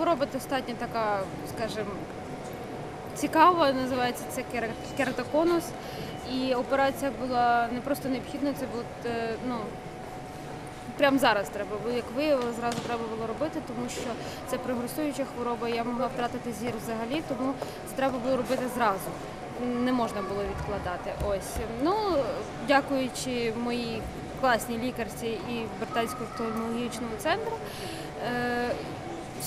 хвороба достатньо така, скажімо, цікава, називається це кер- кератоконус. І операція була не просто необхідна, це було е, ну, прямо зараз треба було, як виявилося, зразу треба було робити, тому що це прогресуюча хвороба, я могла втратити зір взагалі, тому це треба було робити зразу. Не можна було відкладати. Ось. Ну, дякуючи моїй класній лікарці і Британському офтальмологічному центру.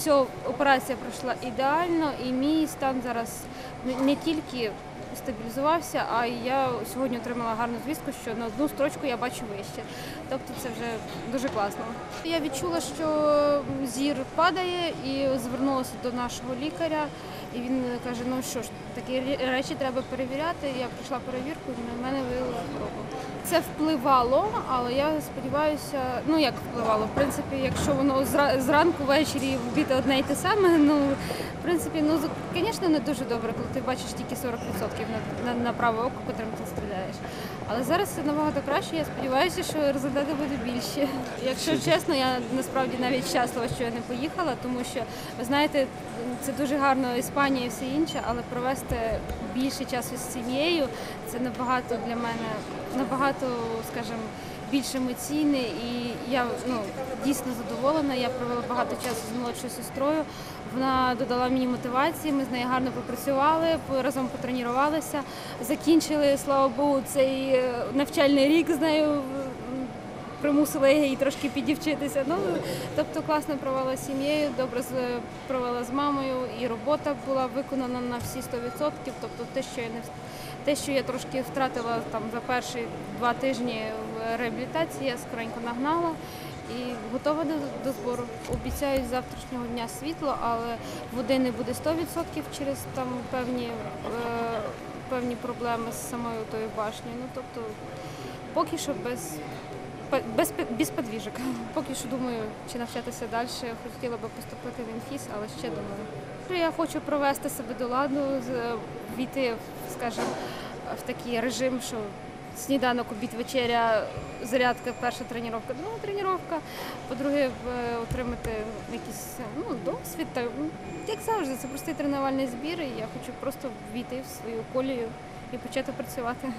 Все, операція пройшла ідеально, і мій стан зараз не тільки стабілізувався, а я сьогодні отримала гарну звістку, що на одну строчку я бачу вище. Тобто це вже дуже класно. Я відчула, що зір падає, і звернулася до нашого лікаря. І він каже: ну що ж, такі речі треба перевіряти. Я пройшла перевірку, і на мене виявили хворобу. Це впливало, але я сподіваюся, ну як впливало, в принципі, якщо воно зранку, ввечері вбити одне і те саме, ну в принципі, ну звісно, не дуже добре, коли ти бачиш тільки 40% на, на, на праве око, котрим ти стріляєш. Але зараз це набагато краще. Я сподіваюся, що результати будуть більші. Якщо чесно, я насправді навіть щаслива, що я не поїхала, тому що ви знаєте, це дуже гарно Іспанія і все інше, але провести більше часу з сім'єю це набагато для мене набагато, скажімо, більш емоційне, і я ну дійсно задоволена. Я провела багато часу з молодшою сестрою. Вона додала мені мотивації. Ми з нею гарно попрацювали, разом потренувалися. Закінчили, слава Богу, цей е, навчальний рік з нею. Примусила її трошки підівчитися. Ну тобто класно провела з сім'єю, добре провела з мамою, і робота була виконана на всі 100%. Тобто те, що я не те, що я трошки втратила там за перші два тижні в реабілітації, я скоренько нагнала і готова до, до збору. Обіцяю з завтрашнього дня світло, але води не буде 100% через там певні, е, певні проблеми з самою тою башнею. Ну тобто поки що без. Без, без подвіжок. Поки що думаю, чи навчатися далі. Хотіла би поступити в інфіс, але ще думаю. Я хочу провести себе до ладу, війти, скажімо, в такий режим, що сніданок, обід, вечеря, зарядка, перша тренування, друга тренування. По-друге, отримати якийсь ну, досвід. Ну, як завжди, це простий тренувальний збір, і я хочу просто війти в свою колію і почати працювати.